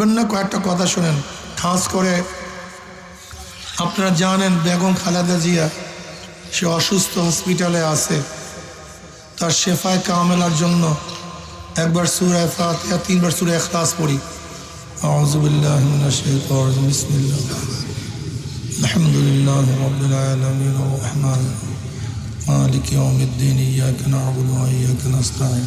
অন্য কয়েকটা কথা শোনেন। খাস করে আপনারা জানেন, বেগম খালেদা জিয়া, সে অসুস্থ হসপিটালে আছে। তার শেফায় কামেলার জন্য একবার সুরায় ফাতিয়া তিনবার সুরে এখলাস পড়ি। আউজুবিল্লাহ বিসমিল্লাহ। আলহামদুলিল্লাহ রবিল আলমিন রহমান মালিক ইয়াউমিদ্দিন, ইয়াক নাবুদু ওয়া ইয়াক নাস্তাঈন।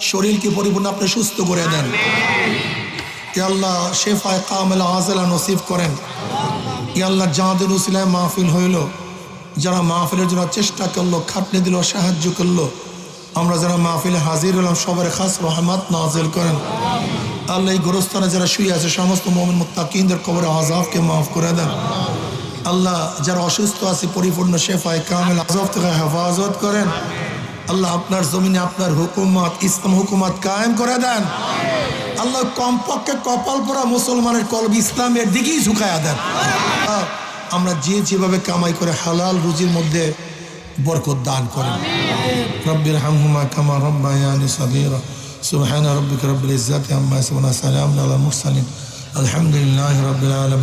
শরীরকে পরিপূর্ণ আপনি সুস্থ করে দেন। আল্লাহ শেফায় কামেলা আজেলা নসিব করেন। আল্লাহ জাঁদের উসিলায় মাহফিল হইল। যারা মাহফিলের জন্য চেষ্টা করল, খাটনি দিল, সাহায্য করল, আমরা যারা মাহফিলে হাজির হলাম, সবার খাস রহমত নাজেল করেন। আল্লাহ এই গোরস্থানে যারা শুয়ে আছে, সমস্ত মোমিন মুত্তাকিনদের কবরে আজাবকে মাফ করে দেন। আল্লাহ যারা অসুস্থ আছে, পরিপূর্ণ শেফায় কামেল আজব থেকে হেফাজত করেন। আল্লাহ আপনার জমিনে আপনার হুকুমত, ইসলাম হুকুমত কায়েম করে দেন। আল্লাহ কমপক্ষে কপাল পরা মুসলমানের কলব ইসলামের দিকেই ঝুঁকায়া দেন। আমরা যে যেভাবে কামাই করে হালাল রুজির মধ্যে বরকত দান করেন। রব্বির হামহুমা কামা রব্বায়ানি সাগীরা। সুবহান রব্বিকা রব্বিল ইজ্জাতি আম্মা ইয়াসিফুন সালামুন আলাল মুরসালিন। আলহামদুলিল্লাহি রাব্বিল আলামিন।